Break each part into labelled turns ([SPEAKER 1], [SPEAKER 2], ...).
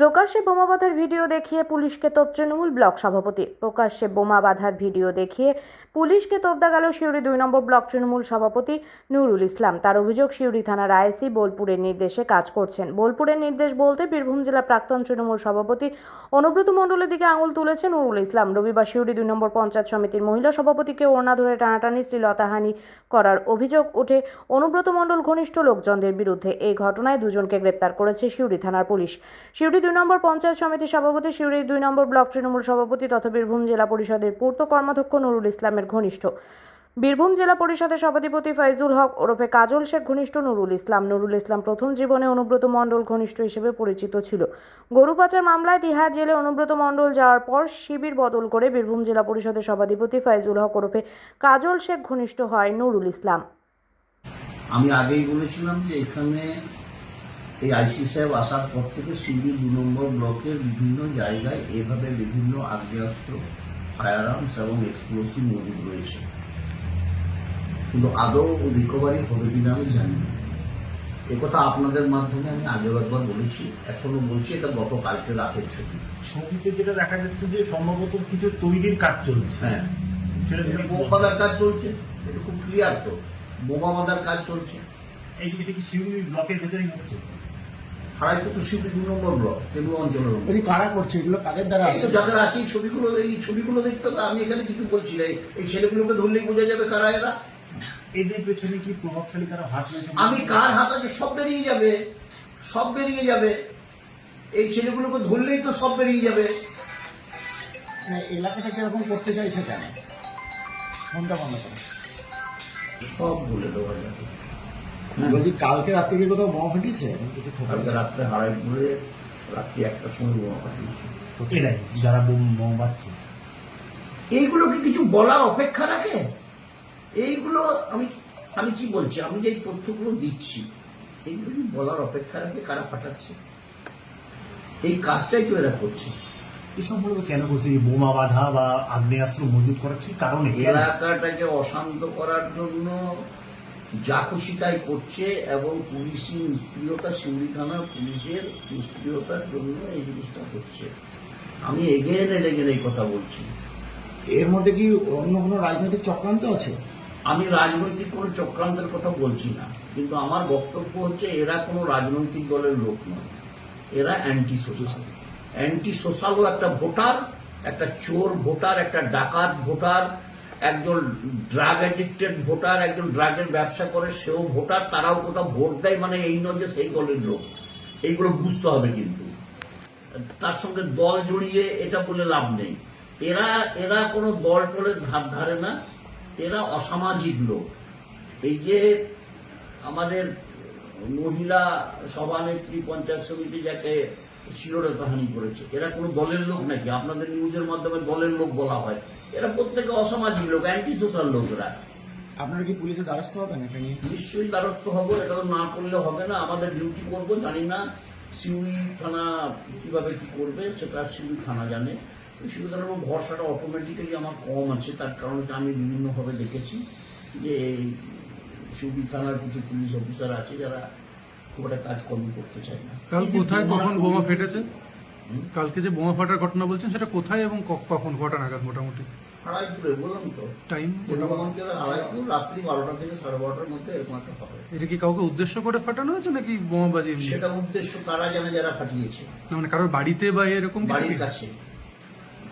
[SPEAKER 1] প্রকাশ্যে বোমা বাঁধার ভিডিও দেখিয়ে পুলিশকে তোপ তৃণমূল ব্লক সভাপতি। প্রকাশ্যে বোমা বাঁধার ভিডিও দেখিয়ে পুলিশকে তোপ গেল শিউরি দুই নম্বর ব্লক তৃণমূল সভাপতি নুরুল ইসলাম। তার অভিযোগ শিউরি থানার আইসি বোলপুরের নির্দেশে কাজ করছেন। বোলপুরের নির্দেশ বলতে বীরভূম জেলা প্রাক্তন তৃণমূল সভাপতি অনুব্রত মণ্ডলের দিকে আঙুল তুলেছে নুরুল ইসলাম। রবিবার শিউরি দুই নম্বর পঞ্চায়েত সমিতির মহিলা সভাপতিকে ওড়না ধরে টানাটানি, শ্লীলতাহানি করার অভিযোগ ওঠে অনুব্রত মণ্ডল ঘনিষ্ঠ লোকজনদের বিরুদ্ধে। এই ঘটনায় দুজনকে গ্রেপ্তার করেছে শিউরি থানার পুলিশ। শিউরি দুই নম্বর পঞ্চায়েত সমিতির সভাপতি শিউরি দুই নম্বর ব্লক তৃণমূল সভাপতি তথা বীরভূম জেলা পরিষদের পূর্ত কর্মাধ্যক্ষ নুরুল ইসলামের ঘনিষ্ঠ। বীরভূম জেলা পরিষদের সভাধিপতি ফাইজুল হক ওরফে কাজল শেখ ঘনিষ্ঠ নুরুল ইসলাম। নুরুল ইসলাম প্রথম জীবনে অনুব্রত মণ্ডল ঘনিষ্ঠ হিসেবে পরিচিত ছিল। গরু পাচার মামলায় তিহার জেলে অনুব্রত মণ্ডল যাওয়ার পর শিবির বদল করে বীরভূম জেলা পরিষদের সভাধিপতি ফাইজুল হক ওরফে কাজল শেখ ঘনিষ্ঠ হয় নুরুল ইসলাম।
[SPEAKER 2] আমি আগেই বলেছিলাম যে এখানে এই আইসি সাহেব আসার পর থেকে সিবি দু নম্বর ব্লকের বিভিন্ন জায়গায় এভাবে বিভিন্ন আগ্নেয়াস্ত্র ফায়ার আর্মস এবং এক্সপ্লোসিভ মজুদ রয়েছে। কিন্তু আদৌ রিকভারি হবে কিনা আমি জানি না। একথা আপনাদের মাধ্যমে আমি আগেও একবার বলেছি এখনও বলছি এটা গত কালকে রাতের ছবি।
[SPEAKER 3] ছবিতে যেটা দেখা যাচ্ছে যে সম্ভবত কিছু তৈরির কাজ চলছে।
[SPEAKER 2] হ্যাঁ।
[SPEAKER 3] সেটা
[SPEAKER 2] এটা
[SPEAKER 3] তুমি
[SPEAKER 2] বোমা বাঁধার কাজ চলছে এটা খুব ক্লিয়ার তো। বোমা বাঁধার কাজ চলছে।
[SPEAKER 3] এই এটা কি শিউরি ব্লকের ভেতরেই হচ্ছে।
[SPEAKER 2] হারাইপুর তো শিবলি দু নম্বর ব্লক অঞ্চলের।
[SPEAKER 4] কারা করছে এগুলো কাদের দ্বারা
[SPEAKER 2] এই তো যাদের আছে এই ছবিগুলো এই ছবিগুলো দেখতে হবে আমি এখানে কিছু বলছি না। এই- ছেলেগুলোকে ধরলেই বোঝা যাবে কারা এরা।
[SPEAKER 3] এদের পেছনে কি প্রভাবশালী কারও হাত
[SPEAKER 2] আমি কার হাত আছে সব বেরিয়ে যাবে। সব বেরিয়ে যাবে। এই ছেলেগুলোকে ধরলেই তো সব বেরিয়ে যাবে।
[SPEAKER 4] এলাকাটাকে এরকম করতে চাইছে কেন? ফোনটা বন্ধ করো
[SPEAKER 2] সব বলে দেওয়া যাবে।
[SPEAKER 4] বলছি কালকে রাত থেকে কোথাও বোমা ফাটিয়েছে?
[SPEAKER 2] কালকে রাত্রে হারাইপুরে রাত্রি একটার সময় বোমা পাঠিয়েছি
[SPEAKER 3] এরাই যারা বোম বাচ্ছে
[SPEAKER 2] এইগুলো কি কিছু বলার অপেক্ষা রাখে? এইগুলো আমি আমি কি বলছি? আমি যে এই তথ্যগুলো দিচ্ছি এইগুলো কি বলার অপেক্ষা রাখে? কারা পাঠাচ্ছে? এই কাজটাই তো এরা করছে।
[SPEAKER 3] এই সম্পর্কে কেন করছে এই বোমা বাঁধা বা আগ্নেয়াস্ত্র মজুত করার কি কারণে?
[SPEAKER 2] এলাকাটাকে অশান্ত করার জন্য যা খুশি তাই করছে এবং পুলিশি নিষ্ক্রিয়তা শিউরি থানার পুলিশের নিষ্ক্রিয়তার জন্য এই জিনিসটা হচ্ছে। আমি এগেন এন্ড এগেন এই কথা বলছি।
[SPEAKER 4] এর মধ্যে কি অন্য কোনো রাজনৈতিক চক্রান্ত আছে?
[SPEAKER 2] আমি রাজনৈতিক কোনো চক্রান্তের কথা বলছি না কিন্তু আমার বক্তব্য হচ্ছে এরা কোনো রাজনৈতিক দলের লোক নয়। এরা অ্যান্টি সোশ্যাল অ্যান্টি সোশ্যালও একটা ভোটার একটা চোর ভোটার একটা ডাকাত ভোটার একজন ড্রাগ অ্যাডিক্টেড ভোটার একজন ড্রাগের ব্যবসা করে, সেও ভোটার তারাও কোথাও ভোট দেয় মানে এই নয় যে সেই দলের লোক। এইগুলো বুঝতে হবে কিন্তু। তার সঙ্গে দল জড়িয়ে এটা বলে লাভ নেই। এরা এরা কোনো দল টলের ধার ধারে না, এরা অসামাজিক লোক। এই যে আমাদের মহিলা সভানেত্রী, পঞ্চায়েত সমিতি যাকে শিরোরেখাহানি করেছে। এরা কোনো দলের লোক নাকি? আপনাদের নিউজের মাধ্যমে দলের লোক বলা হয়। এরা প্রত্যেকে অসামাজিক লোক অ্যান্টি সোশ্যাল লোকরা।
[SPEAKER 4] আপনারা কি পুলিশের দ্বারস্থ হবেন এটা নিয়ে?
[SPEAKER 2] নিশ্চয়ই দ্বারস্থ হব এটা তো না করলে হবে না। আমাদের ডিউটি করব জানি না। সিউড়ি থানা কীভাবে কি করবে সেটা সিউড়ি থানা জানে। সিউড়ি থানার উপর ভরসাটা অটোমেটিক্যালি আমার কম আছে। তার কারণ হচ্ছে আমি বিভিন্নভাবে দেখেছি যে সিউড়ি থানার কিছু পুলিশ অফিসার আছে যারা খুব একটা কাজকর্ম করতে চায় না।
[SPEAKER 5] কাল কোথায় কখন বোমা ফেটেছে? কালকে যে বোমা ফাটার ঘটনা বলছেন সেটা কোথায় এবং কখন নাগাদ মোটামুটি?
[SPEAKER 2] হারাইপুরে বললাম তো।
[SPEAKER 5] টাইম
[SPEAKER 2] পূর্ব অঞ্চলে রাত্রি বারোটা থেকে সাড়ে বারোটার মধ্যে এরকম একটা হবে।
[SPEAKER 5] এটা কি কাউকে উদ্দেশ্য করে ফাটানো হয়েছে নাকি বোমাবাজি
[SPEAKER 2] সেটা উদ্দেশ্য তারা জানে যারা ফাটিয়েছে।
[SPEAKER 5] না মানে কারোর বাড়িতে বা এরকম
[SPEAKER 2] বাড়ির কাছে।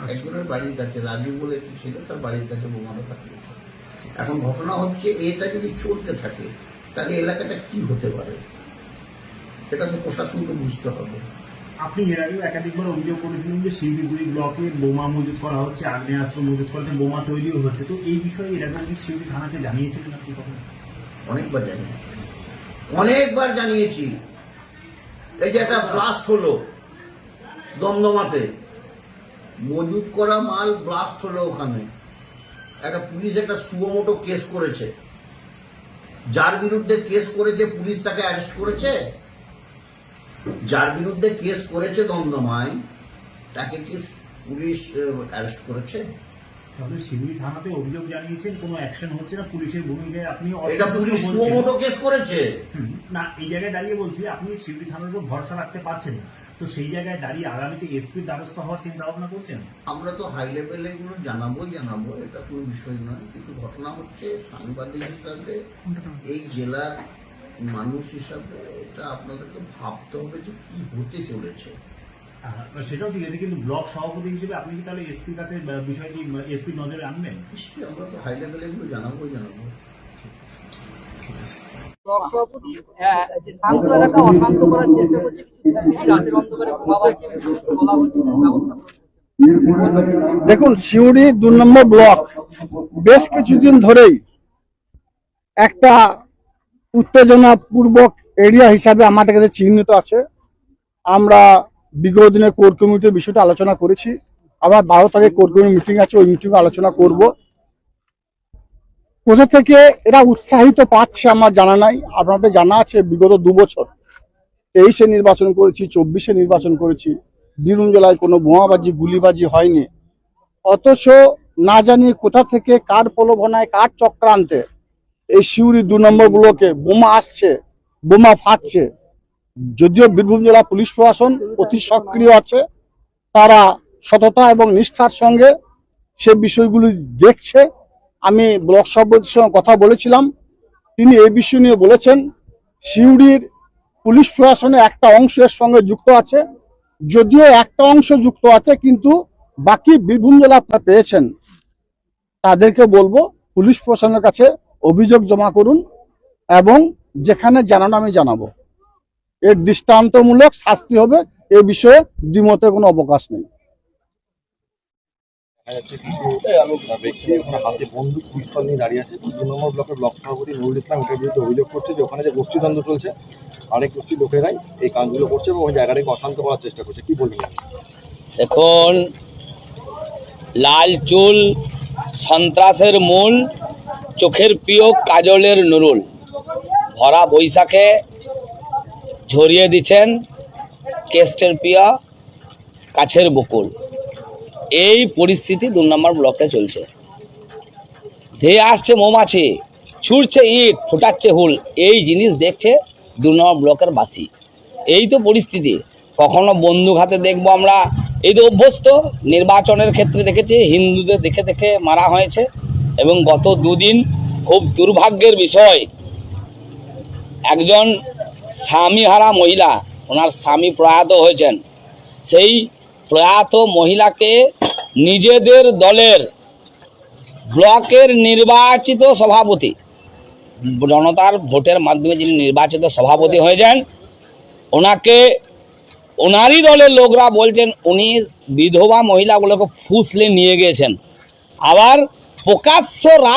[SPEAKER 5] আচ্ছা।
[SPEAKER 2] একজনের বাড়ির কাছে রাজু বলে একটি ছিল তার বাড়ির কাছে বোমাটা পাঠিয়েছে এখন ঘটনা হচ্ছে এটা যদি চলতে থাকে তাহলে এলাকাটা কি হতে পারে? সেটা তো প্রশাসনকে বুঝতে হবে।
[SPEAKER 3] আপনি এর আগেও একাধিকবার অভিযোগ করেছিলেন যে শিউরিগুড়ি ব্লকে বোমা মজুত করা হচ্ছে আগ্নেয়াস্ত্র মজুত করা হচ্ছে বোমা তৈরিও হচ্ছে। তো এই বিষয়ে এর আগে শিউরি থানাকে জানিয়েছিলেন আপনি কখনো?
[SPEAKER 2] অনেকবার জানিয়েছি। অনেকবার জানিয়েছি। এই যে একটা ব্লাস্ট হলো দমদমাতে। মজুদ করা মাল ব্লাস্ট হলো ওখানে। একটা পুলিশ একটা সুমোটো কেস করেছে। যার বিরুদ্ধে কেস করেছে পুলিশ তাকে অ্যারেস্ট করেছে? যার বিরুদ্ধে কেস করেছে দমদমায় তাকে কি পুলিশ অ্যারেস্ট করেছে?
[SPEAKER 3] তাহলে শিউরি থানাতে অভিযোগ জানিয়েছেন কোনো অ্যাকশন হচ্ছে না? পুলিশের ভূমিকায় আপনি
[SPEAKER 2] এটা পুলিশ সুমোটো কেস করেছে।
[SPEAKER 3] না এই জায়গায় দাঁড়িয়ে বলছি আপনি শিউরি থানার উপর ভরসা রাখতে পারছেন না। তো সেই জায়গায় দাঁড়িয়ে আগামীতে এসপির দ্বারস্থ হওয়ার চিন্তা ভাবনা করছেন?
[SPEAKER 2] আমরা তো হাই লেভেলে এগুলো জানাবোই জানাব এটা কোনো বিষয় নয়। কিন্তু ঘটনা হচ্ছে সাংবাদিক হিসাবে এই জেলার মানুষ হিসাবে এটা আপনাদেরকে ভাবতে হবে যে কি হতে চলেছে।
[SPEAKER 3] সেটাও ঠিক আছে কিন্তু ব্লক সভাপতি হিসেবে আপনি কি তাহলে এসপির কাছে বিষয়টি এসপির নজরে আনবেন?
[SPEAKER 2] নিশ্চয়ই আমরা তো হাই লেভেলে এগুলো জানাব।
[SPEAKER 6] ব্লক সভাপতি আহ, যে শান্ত এলাকা অশান্ত করার চেষ্টা করছে রাতের অন্ধকারে বোমা বাজছে বলা হচ্ছে।
[SPEAKER 7] দেখুন সিউড়ি দু নম্বর ব্লক বেশ কিছুদিন ধরেই একটা উত্তেজনা পূর্বক এরিয়া হিসাবে আমাদের কাছে চিহ্নিত আছে। আমরা বিগত দিনে কোর কমিটির বিষয়টা আলোচনা করেছি। আবার বারো তারিখ কোর কমিটি মিটিং আছে, ওই মিটিং আলোচনা করব। কোথা থেকে এরা উৎসাহিত পাচ্ছে আমার জানা নাই। আপনাদের জানা আছে, বিগত দু বছর তেইশে নির্বাচন করেছি, চব্বিশে নির্বাচন করেছি। বীরভূম জেলায় কোনো বোমাবাজি, গুলিবাজি হয়নি। অথচ না জানি কোথা থেকে, কার প্রলোভনায়, কার চক্রান্তে এই সিউড়ি দু নম্বর ব্লকে বোমা আসছে, বোমা ফাটছে। যদিও বীরভূম জেলা পুলিশ প্রশাসন অতি সক্রিয় আছে, তারা সততা এবং নিষ্ঠার সঙ্গে সে বিষয়গুলি দেখছে। আমি ব্লক সভাপতির সঙ্গে কথা বলেছিলাম, তিনি এই বিষয় নিয়ে বলেছেন, সিউড়ির পুলিশ প্রশাসনে একটা অংশ এর সঙ্গে যুক্ত আছে। যদিও একটা অংশ যুক্ত আছে, কিন্তু বাকি বীরভূম জেলা আপনারা পেয়েছেন। তাদেরকে বলব, পুলিশ প্রশাসনের কাছে অভিযোগ জমা করুন এবং যেখানে জানানো আমি জানাব। এর দৃষ্টান্তমূলক শাস্তি হবে, এ বিষয়ে দ্বিমতের কোনো অবকাশ নেই।
[SPEAKER 8] নিয়ে দাঁড়িয়ে অভিযোগ যে ওখানে যে চলছে অনেক এই কাজগুলো করছে এবং ওই জায়গাটাকে অশান্ত করার চেষ্টা করছে
[SPEAKER 9] দেখুন লাল চুল সন্ত্রাসের মূল চোখের প্রিয় কাজলের নুরুল। ভরা বৈশাখে ঝরিয়ে দিচ্ছেন কেস্টের প্রিয় কাছের বকুল। এই পরিস্থিতি দু নম্বর ব্লকে চলছে। ধেয়ে আসছে মৌমাছি, ছুটছে ইট, ফোটাচ্ছে হুল। এই জিনিস দেখছে দু নম্বর ব্লকের বাসি। এই তো পরিস্থিতি। কখনো বন্দুক হাতে দেখব আমরা। এই তো অভ্যস্ত। নির্বাচনের ক্ষেত্রে দেখেছি, হিন্দুদের দেখে দেখে মারা হয়েছে। এবং গত দুদিন খুব দুর্ভাগ্যের বিষয়, একজন স্বামীহারা মহিলা, ওনার স্বামী প্রয়াত হয়েছেন। সেই প্রয়াত মহিলাকে নিজেদের দলের ব্লকের নির্বাচিত সভাপতি, জনতার ভোটের মাধ্যমে যিনি নির্বাচিত সভাপতি হয়েছেন, ওনাকে ওনারই দলের লোকরা বলছেন উনি বিধবা মহিলাগুলোকে ফুসলে নিয়ে গেছেন আবার প্রকাশ্য রাত